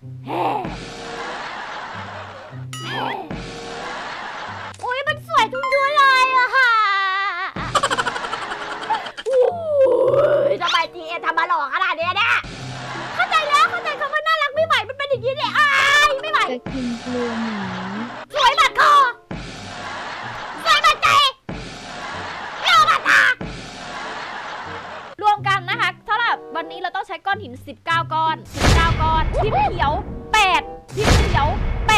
โอ้ยมันสวยทุกตัวเลยอะค่ะอู้ยทำไมทีเอทำมาหล่อขนาดเนี้ยเนี่ยเข้าใจแล้วเข้าใจคำว่าน่ารักไม่ไหวมันเป็นอย่างนี้เนี่ยอายไม่ไหว จะกินกลัวหมาสวยบัดคอสวยบัดใจเล่าบัดตารวมกันนะคะเท่าไหร่วันนี้เราต้องใช้ก้อนหิน 19 ก้อน 19 ก้อน พิมพ์เขียว8พิมพ์เขียว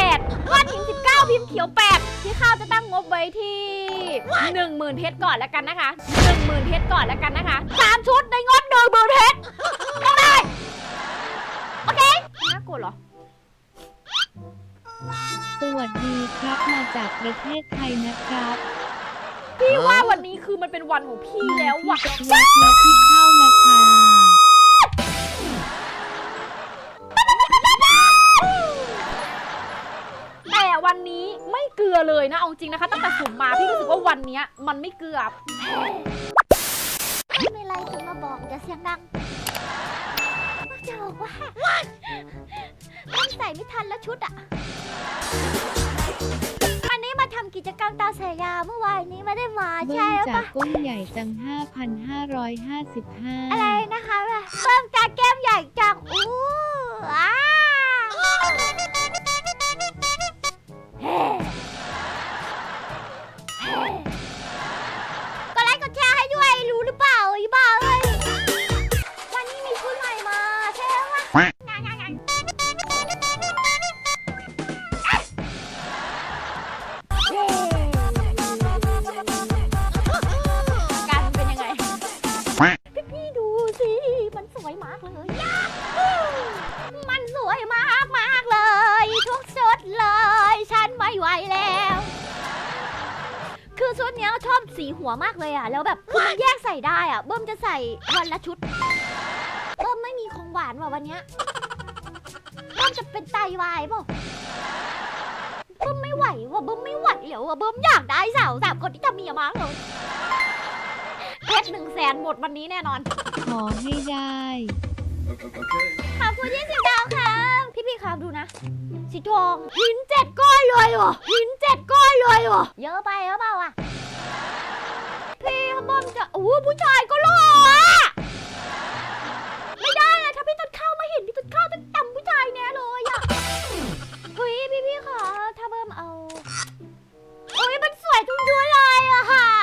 8ก้อนหิน19พิมพ์เขียว8ที่ข้าวจะตั้งงบไว้ที่10,000เพชรก่อนแล้วกันนะคะ10,000เพชรก่อนแล้วกันนะคะ3ชุดในงบ10,000เพชรต้องได้โอเคน่ากลัวเหรอสวัสดีครับมาจากประเทศไทยนะครับพี่ว่าวันนี้คือมันเป็นวันของพี่แล้วว่ะ วัดและที่เข้านะคะ อเลยนะเอาจริงนะคะ ตั้งแต่สุ่มมาพี่รู้สึกว่าวันเนี้ยมันไม่เกลือไม่มีอะไรจะมาบอกอย่าเสียงดังจะบอกว่าต้องใส่ไม่ทันแล้วชุดอะวันนี้มาทำกิจกรรมตาเสียยาเมื่อวานนี้ไม่ได้มาเบิ้ใช่งหรือจาปะกก้นใหญ่จังอะไร5,555นะคะเพิ่มจากแก้มใหญ่จังอู้ ยาฮูมันสวยมากมากเลย ทุกชุดเลย ฉันไม่ไหวแล้ว คือชุดเนี้ยชอบสีหัวมากเลยอะ แล้วแบบคือมันแยกใส่ได้อะ เบิ้มจะใส่วันละชุด เบิ้มไม่มีของหวานว่ะวันเนี้ย เบิ้มจะเป็นไตวายเปล่าเบิ้มไม่ไหวว่ะเบิ้มไม่ไหวแล้วว่ะเบิ้มอยากได้สาวสามคนที่จะมีอะมั้งเลยเพชรหนึ่งแสนหมดวันนี้แน่นอน ขอให้ได้ ขอบคุณยี่สิบดาวครับ พี่พี่ครับดูนะ สีทองหินเจ็ดก้อนเลยเหรอหินเจ็ดก้อนเลยเหรอเยอะไปหรือเปล่าอะ พี่ขบอมจะโอ้โหผู้ชายก็หล่ออะไม่ได้นะถ้าพี่ต้นข้าวมาเห็นพี่ต้นข้าวต้องจำผู้ชายแน่เลยอะเฮ้ยพี่พี่ค่ะถ้าเบิ่มเอาโอ้ยมันสวยทุกตัวเลยอะค่ะ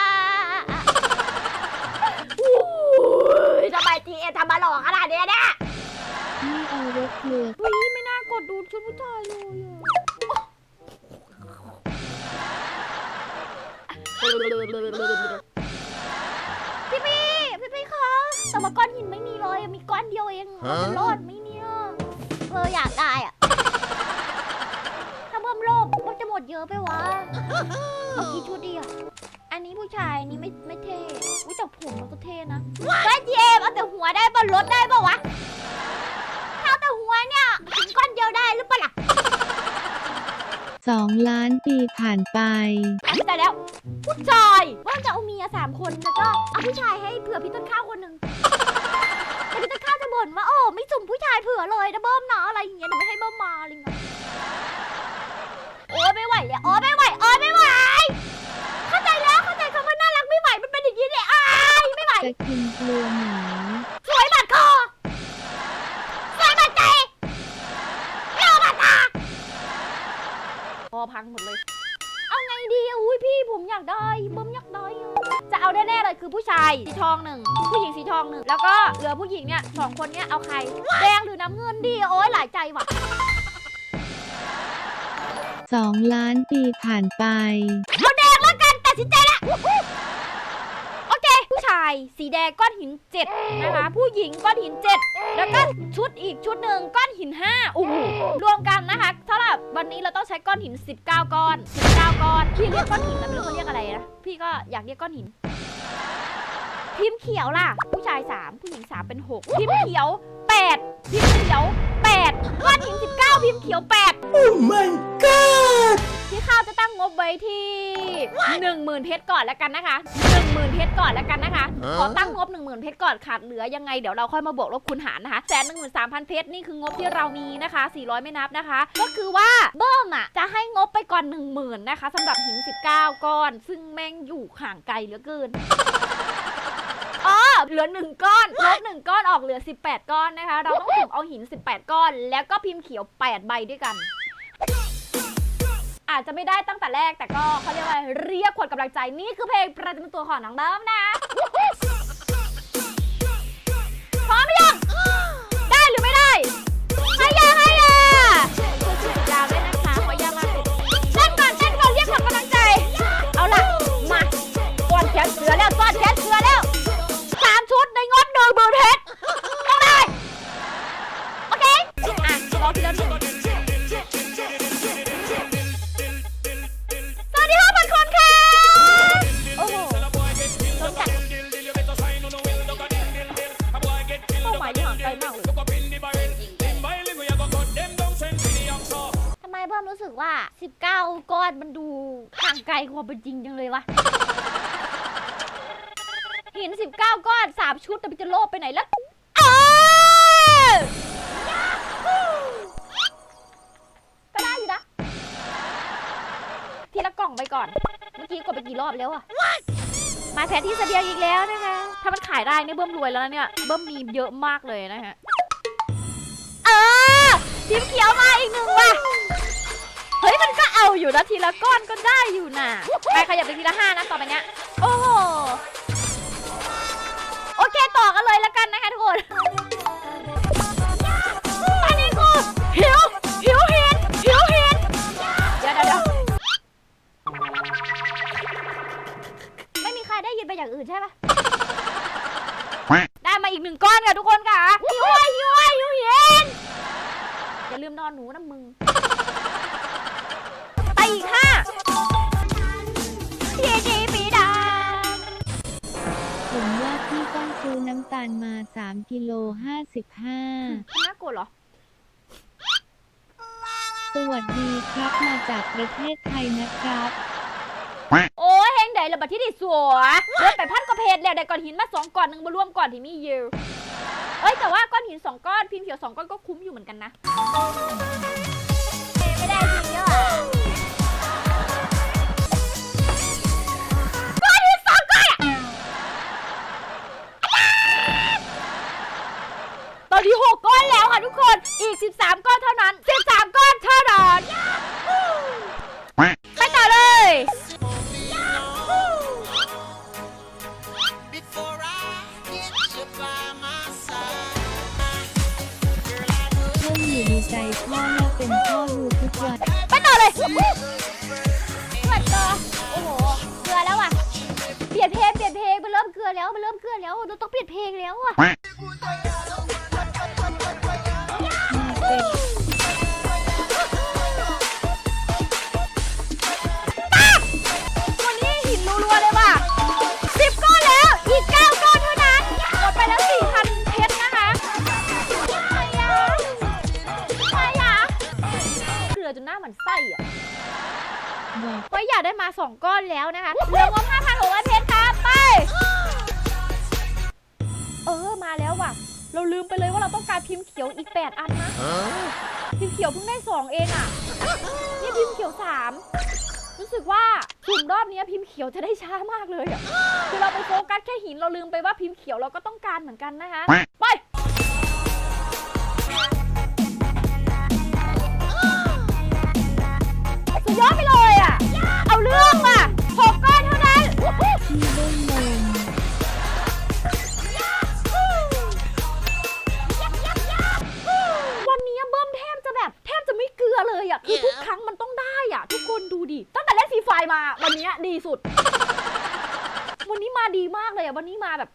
ทำไมทีเอทำมาหล่อขนาดเนี้ยเนี่ยนี่เอารถเกลือเฮ้ยไม่น่ากดดูชุดผู้ชายเลยอะพี่พี่พี่พี่คะแต่ว่าก้อนหินไม่มีเลยมีก้อนเดียวเองมันจะรอดไหมเนี่ยเอออยากได้อะถ้าเพิ่มโลภมันจะหมดเยอะไปวะเอากี่ชุดดีอะอันนี้ผู้ชายอันนี้ไม่ไม่เท่อุ้ยแต่ผมมันก็เท่นะไอ้จีเอมเอาแต่หั วได้ป่ะลดได้ป่ะวะถ้าแต่หัวเนี่ยถึงก้อนเดียวได้หรือเปล่าล่ะ2ล้านปีผ่านไป อันนี้ได้แล้ว ผู้ชายว่าจะเอาเมียสามคนแล้วก็เอาผู้ชายให้เผื่อพี่ต้นข้าวคนหนึ่งแต่พี่ต้นข้าวจะบ่นว่าโอ้ไม่สุ่มผู้ชายเผื่อเลยนะเบิ้มนะอะไรอย่างเงี้ยเดี๋ยวไม่ให้เบิ้มมาอะไรเงี้ยโอ้ยไม่ไหวแล้วโอ้ยไม่ไหวโอ้ยไม่ไหว เข้าใจแล้วเข้าใจคำว่าน่ารักไม่ไหวมันเป็นอย่างนี้เลยอายไม่ไหว จะกินกลัวหม พังหมดเลย เอาไงดีอะอุ้ยพี่ผมอยากได้เบิ้มอยากได้อะจะเอาแน่ๆเลยคือผู้ชายสีทองหนึ่งผู้หญิงสีทองหนึ่งแล้วก็เหลือผู้หญิงเนี่ยสองคนเนี้ยเอาใครแดงหรือน้ำเงินดีโอ้ยหลายใจว่ะ2ล้านปีผ่านไปเอาแดงแล้วกันตัดสินใจละโอเค ผู้ชายสีแดงก้อนหินเจ็ดนะคะ ผู้หญิงก้อนหินเจ็ดแล้วก็ชุดอีกชุดหนึ่งก้อนหินห้าโอ้โหรวมกันนะคะเท่ากับวันนี้เราต้องใช้ก้อนหิน 19 ก้อน 19 ก้อนพี่เรียกก้อนหินแล้วไม่รู้เขาเรียกอะไรนะพี่ก็อยากเรียกก้อนหินพิมพ์เขียวล่ะ ผู้ชาย 3 ผู้หญิง 3 เป็น6พิมพ์เขียว8พิมพ์เขียว 8 ก้อนหิน 19พิมพ์เขียว8 Oh my god! ที่ข้าวจะตั้งงบบไว้ที่หนึ่งหมื่นเพชรก่อนแล้วกันนะคะหนึ่งหมื่นเพชรก่อนแล้วกันนะคะ ขอตั้งงบหนึ่งหมื่นเพชรก่อนขาดเหลือยังไงเดี๋ยวเราค่อยมาบวกลบคูณหารนะคะแสนหนึ่งหมื่นสามพันเพชรนี่คืองบที่เรามีนะคะสี่ร้อยไม่นับนะคะ ก็คือว่าเบิ้มอะจะให้งบไปก่อนหนึ่งหมื่นนะคะสำหรับหิน 19 ก้อน ซึ่งแม่งอยู่ห่างไกลเหลือเกินอ๋อเหลือ 1 ก้อนลบ1ก้อนออกเหลือ 18 ก้อนนะคะ เราต้องสุ่มเอาหิน 18 ก้อน แล้วก็พิมพ์เขียว 8 ใบด้วยกัน อาจจะไม่ได้ตั้งแต่แรกแต่ก็เขาเรียกว่าเรียกคนกำลังใจนี่คือเพลงประจำตัวของน้องเบิ้มนะ ว่า 19 ก้อนมันดูห่างไกลความเป็นจริงจังเลยวะหิน 19 ก้อน 3 ชุดแต่มันจะโลภไปไหนแล้วเออก็ได้อยู่นะ ทีละกล่องไปก่อน เมื่อกี้กดไปกี่รอบแล้วอะมาแทนที่เสบียงอีกแล้วนะคะ ถ้ามันขายได้เนี่ยเบิ้มรวยแล้วนะเนี่ย เบิ้มมีเยอะมากเลยนะฮะ เออทีมเขียวมาอีกหนึ่งว่ะเฮ้ยมันก็ เอาอยู่นะทีละก้อนก็ได้อยู่น่ะไปขยับไปทีละห้านะต่อไปเนี้ยโอ้โหโอเคต่อกันเลยแล้วกันนะคะทุกคนอันนี้กูหิวหิวเห็นหิวเห็นเดี๋ยวเดี๋ยวเดี๋ยวไม่มีใครได้ยินไปอย่างอื่นใช่ปะได้มาอีกหนึ่งก้อนค่ะทุกคนค่ะหิวอะหิวอะหิวเห็นอย่าลืมนอนหนูนะมึง อีกห้าเยจีปีดา ผมว่าพี่ต้องซื้อน้ำตาลมา 3กิโล55 น่ากลัวเหรอ สวัสดีครับมาจากประเทศไทยนะครับ โอ้ยเฮงไดระบาดที่ดิสัวเดินไปพันกว่าเพจแล้วได้ก้อนหินมาสองก้อนหนึ่งมารวมก้อนที่มีเยอะเอ้ยแต่ว่าก้อนหินสองก้อนพิมพ์เขียวสองก้อนก็คุ้มอยู่เหมือนกันนะ อีก 13 ก้อนเท่านั้น 13 ก้อนเท่านั้น มือนไส้อะกเพราะอยากได้มาสองก้อนแล้วนะคะเหลืองบห้าพันหกร้อยเพชรครับไป เออมาแล้วว่ะ เราลืมไปเลยว่าเราต้องการพิมพ์เขียวอีก 8 อันนะพิมพ์เขียวเพิ่งได้ 2 เองอะ นี่พิมพ์เขียว 3 รู้สึกว่าสุ่มรอบนี้พิมพ์เขียวจะได้ช้ามากเลยอะ คือเราไปโฟกัสแค่หินเราลืมไปว่าพิมพ์เขียวเราก็ต้องการเหมือนกันนะคะ ไป ยอดไปเลยอะ เอาเรื่องอะหกก้อนเท่านั้นพี่เบิ้ลลมวันนี้เบิ้มแทบจะแบบแทบจะไม่เกลือเลยอะ คือทุกครั้งมันต้องได้อะ ทุกคนดูดิ ตั้งแต่เล่นฟรีไฟมา วันนี้ดีสุด วันนี้มาดีมากเลยอะ วันนี้มาแบบ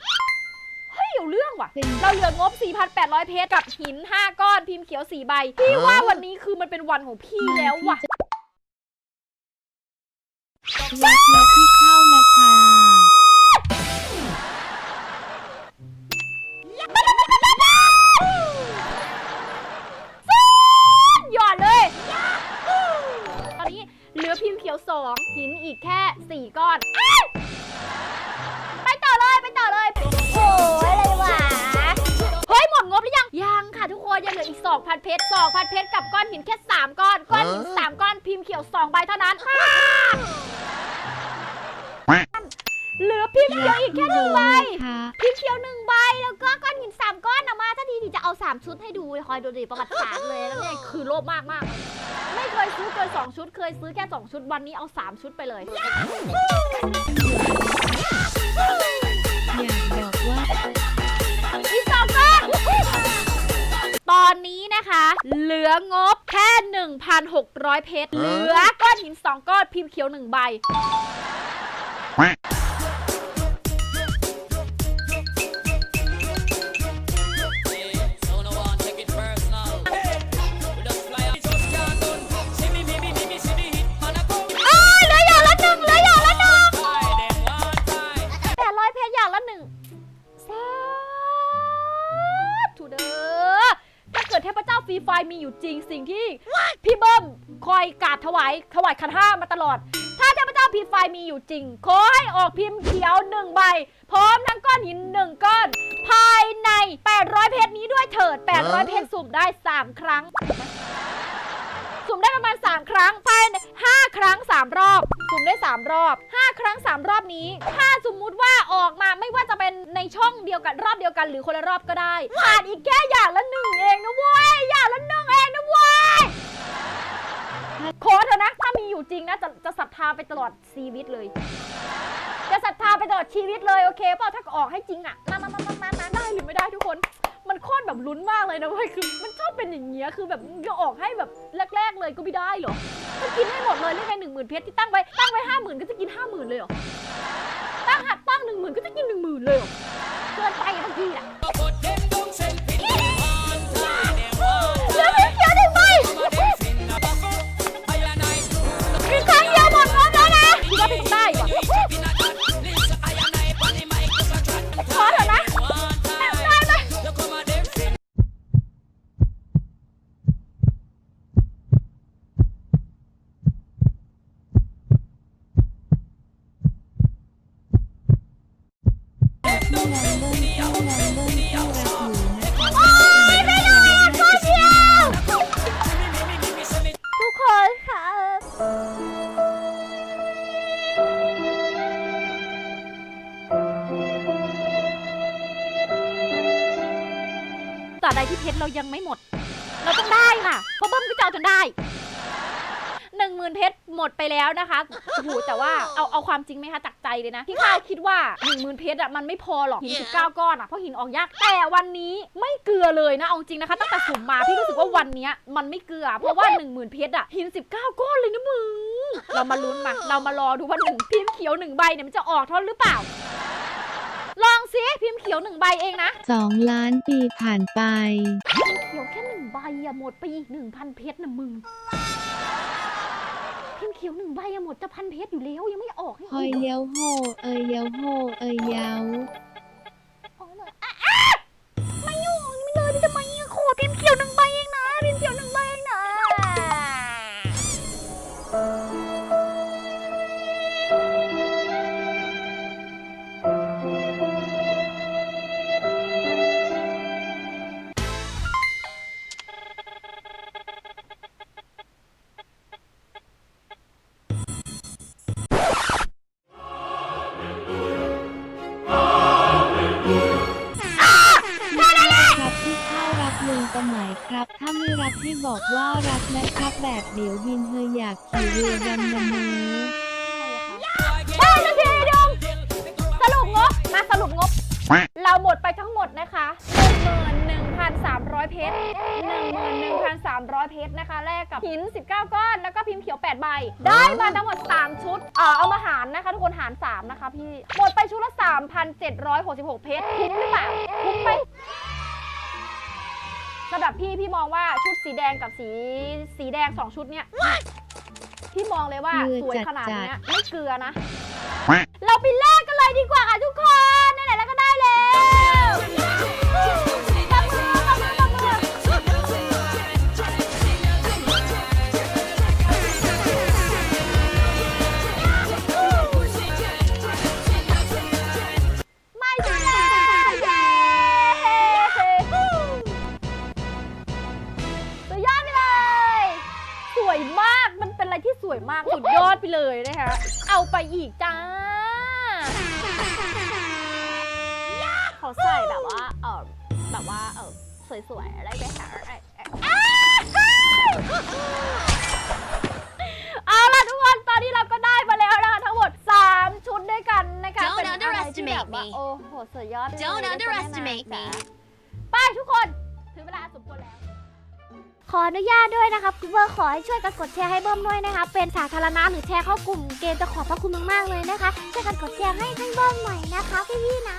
เฮ้ยเอาเรื่องว่ะเป็นเราเหลืองบ 4,800 เพชรกับหิน 5 ก้อนพิมพ์เขียว 4 ใบ พี่ว่าวันนี้คือมันเป็นวันของพี่แล้วว่ะ ดเลยตอนนี้เหลือพิมพ์เขียว2อีกแค่ 4 ก้อนอ้ายไปต่อเลยไปต่อเลย โอ้ยอะไรวะ เฮ้ย หมดงบหรือยัง ยังค่ะทุกคน ยังเหลืออีก 2,000 เพชร 2,000 เพชรกับก้อนหินแค่ 3 ก้อน ก้อนหิน 3 ก้อนพิมพ์เขียว 2 ใบเท่านั้นเหลือพิมพ์เขียวอีกแค่หนึ่งใบคะพิมพ์เขียวหนึ่งใบแล้วก็ก้อนหิน3ก้อนนะมาถ้าทีที่จะเอา3ชุดให้ดูคอยดูดิประวัติศาสตร์เลยแล้วเนี่ยคือโลภมากมากๆไม่เคยซื้อ เกิน2ชุดเคยซื้อแค่2ชุดวันนี้เอา3ชุดไปเลย อยากบอกว่า อีกสองก้อนตอนนี้นะคะ เหลืองบแค่ 1,600 เพชร เหลือก้อนหิน 2 ก้อนพิมพ์เขียว 1 ใบ อยู่จริง ขอให้ออกพิมพ์เขียวหนึ่งใบ พร้อมทั้งก้อนหินหนึ่งก้อน ภายใน 800 เพชรนี้ด้วยเถิด 800 เพชรสุ่มได้ 3 ครั้ง สุ่มได้ประมาณ 3 ครั้ง ภายใน 5 ครั้ง 3 รอบ สุ่มได้ 3 รอบ 5 ครั้ง 3 รอบนี้ ถ้าสมมุติว่าออกมาไม่ว่าจะเป็นในช่องเดียวกันรอบเดียวกัน หรือคนละรอบก็ได้ขาดอีกแค่อย่างละหนึ่งเองนะเว้ยอย่างละหนึ่งเองนะเว้ย ขอเถอะนะ ถ้ามีอยู่จริงนะจะจะศรัทธาไปตลอดชีวิตเลย จะศรัทธาไปตลอดชีวิตเลยโอเคเปล่าถ้าออกให้จริงอะมามามามามามาได้หรือไม่ได้ทุกคน มันโคตรแบบลุ้นมากเลยนะเว้ยคือมันชอบเป็นอย่างเงี้ยคือแบบจะออกให้แบบแรก ๆ เลยก็ไม่ได้เหรอก็กินให้หมดเลยเรื่องไงหนึ่งหมื่นเพชรที่ตั้งไว้ตั้งไว้ห้าหมื่นก็จะกินห้าหมื่นเลยเหรอตั้งหักตั้งหนึ่งหมื่นก็จะกินหนึ่งหมื่นเลยเหรอเกินไปบางทีอะ โอ๊ยไม่ได้อะก้อนเดียวทุกคนค่ะตราบใดที่เพชรเรายังไม่หมด เราต้องได้ค่ะเพราะเบิ้มก็จะเอาจนได้ หนึ่งหมื่นเพชรหมดไปแล้วนะคะโอ้โหแต่ว่าเอาเอาความจริงไหมคะจากใจเลยนะที่ข้าคิดว่าหนึ่งหมื่นเพชรอะมันไม่พอหรอกหินสิบเก้าก้อนอะเพราะหินออกยากแต่วันนี้ไม่เกลือเลยนะเอาจริงนะคะ ตั้งแต่สุ่มมาพี่รู้สึกว่าวันเนี้ยมันไม่เกลือ เพราะว่าหนึ่งหมื่นเพชรอะหินสิบเก้าก้อนเลยนะมึงเรามาลุ้นมาเรามารอดูว่าหนึ่งพิมพ์เขียวหนึ่งใบเนี่ยมันจะออกเท่าหรือเปล่า ลองซิพิมพ์เขียวหนึ่งใบเองนะ สองล้านปีผ่านไปเขียวแค่หนึ่งใบอะหมดไปอีกหนึ่งพันเพชรนะมึง พิมพ์เขียวหนึ่งใบอะหมดจะพันเพชรอยู่แล้วยังไม่ออกให้หอยอีกเลี้ยวโหเอยเลี้ยวโหเอยเย้า ยากขี่เรือดำน้ำมือได้แล้ดมสรุปงบ มาสรุปงบ เราหมดไปทั้งหมดนะคะ11,300 เพชร11,300 เพชรนะคะ แลกกับหิน 19 ก้อน แล้วก็พิมพ์เขียว 8 ใบ ได้มาทั้งหมด 3 ชุด เออเอามาหารนะคะ ทุกคนหาร 3 นะคะพี่ หมดไปชุดละ 3,766 เพชรคุ้มหรือเปล่า คุ้มไหมสำหรับพี่พี่มองว่าชุดสีแดงกับสีสีแดง 2 ชุดเนี้ย พี่มองเลยว่าเกลือสวยขนาดจัดๆเนี้ยไม่เกลือนะ เราไปแลกกันเลยดีกว่าค่ะทุกคน แบบว่าเออสวยๆอะไรไปหาเอ่อเอ่ออ้าวเอาล่ะทุกคนตอนนี้เราก็ได้มาแล้วนะคะทั้งหมด 3 ชุดด้วยกันนะคะ Don't เป็นอะไรที่แบบ underestimate ว่า me โอ้โหสุดยอดไปเลย Don't นะจ๊ะ underestimate แม่ me จ๋าไปทุกคนถึงเวลาสมควรแล้วขออนุญาตด้วยนะครับคุณเบอร์ขอให้ช่วยกันกดแชร์ให้เบิ้มด้วยนะคะเป็นสาธารณะหรือแชร์เข้ากลุ่มเกมจะขอบพระคุณมากๆเลยนะคะช่วยกันกดแชร์ให้ให้เบิ้มหน่อยนะคะพี่ๆนะ